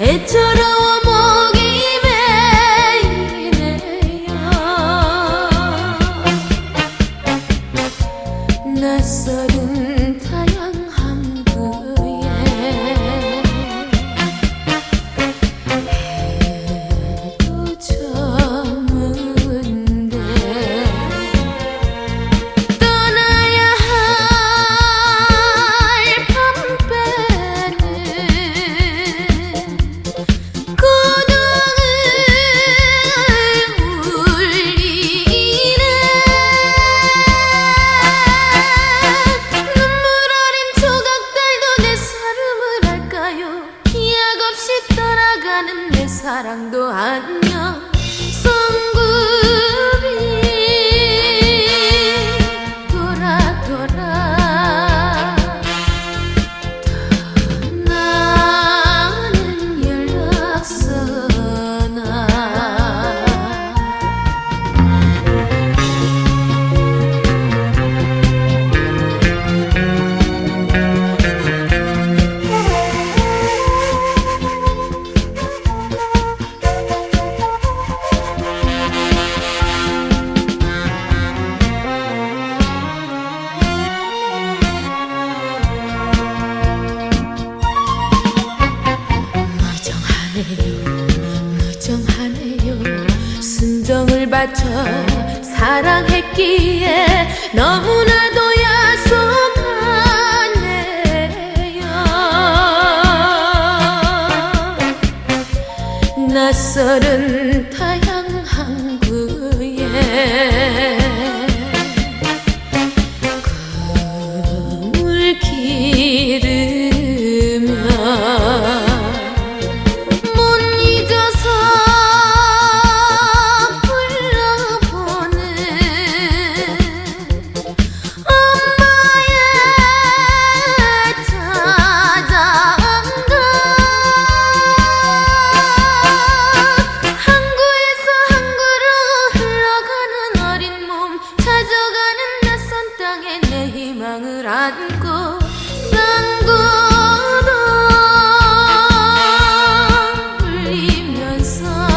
애처럼 없이 떠나가는 내 사랑도 안녕 맞춰 사랑했기에 너무나도 야속하네요. 낯설은 타양 항구에 쌍구덩 울리면서